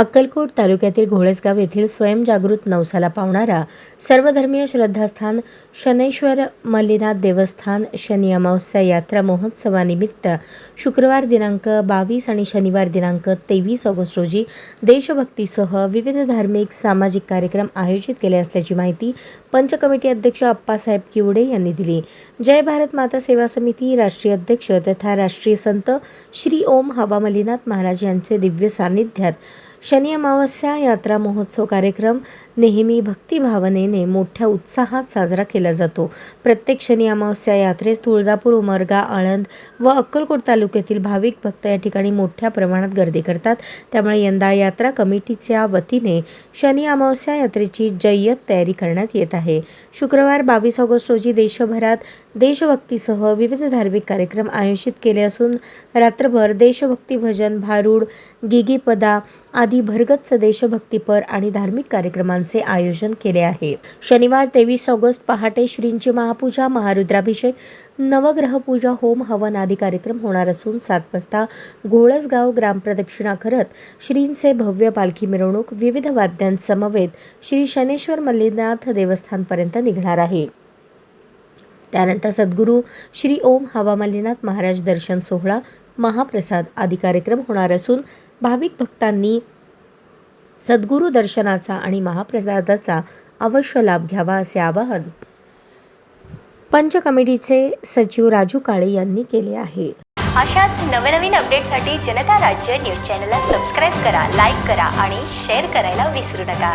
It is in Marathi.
अक्कलकोट तालुक्यातील घोळसगाव येथील स्वयंजागृत नवसाला पावणारा सर्वधर्मीय श्रद्धास्थान शनैश्वर मल्लीनाथ देवस्थान शनी अमावस्या यात्रा महोत्सवानिमित्त शुक्रवार दिनांक बावीस आणि शनिवार दिनांक तेवीस ऑगस्ट रोजी देशभक्तीसह विविध धार्मिक सामाजिक कार्यक्रम आयोजित केले असल्याची माहिती पंच कमिटी अध्यक्ष अप्पासाहेब किवडे यांनी दिली. जय भारत माता सेवा समिती राष्ट्रीय अध्यक्ष तथा राष्ट्रीय संत श्री ओम हवा मल्लीनाथ महाराज यांचे दिव्य सान्निध्यात शनी अमावस्या यात्रा महोत्सव कार्यक्रम नेहमी भक्तिभावनेने मोठ्या उत्साहात साजरा केला जातो. प्रत्येक शनी अमावस्या यात्रेस तुळजापूर उमरगा आळंद व अक्कलकोट तालुक्यातील भाविक भक्त या ठिकाणी मोठ्या प्रमाणात गर्दी करतात. त्यामुळे यंदा यात्रा कमिटीच्या वतीने शनी अमावस्या यात्रेची जय्यत तयारी करण्यात येत आहे. शुक्रवार बावीस ऑगस्ट रोजी देशभरात देशभक्तीसह विविध धार्मिक कार्यक्रम आयोजित केले असून रात्रभर देशभक्ती भजन भारूड गिगीपदा आदी भरगच्च देशभक्तीपर आणि धार्मिक कार्यक्रमांचे आयोजन केले आहे. शनिवार तेवीस ऑगस्ट पहाटे श्रींची महापूजा महारुद्राभिषेक नवग्रह पूजा होम हवन आदी कार्यक्रम होणार असून सात वाजता घोळसगाव ग्रामप्रदक्षिणा करत श्रींचे भव्य पालखी मिरवणूक विविध वाद्यांसमवेत श्री शनेश्वर मल्लीनाथ देवस्थानपर्यंत निघणार आहे. त्यानंतर सद्गुरू श्री ओम हवा मल्लीनाथ महाराज दर्शन सोहळा महाप्रसाद आदी कार्यक्रम होणार असून भाविक भक्तांनी सद्गुरू दर्शनाचा आणि महाप्रसादाचा अवश्य लाभ घ्यावा असे आवाहन पंच कमिटीचे सचिव राजू काळे यांनी केले आहे. अशाच नवनवीन अपडेटसाठी जनता राज्य न्यूज चॅनलला सबस्क्राईब करा लाईक करा आणि शेअर करायला विसरू नका.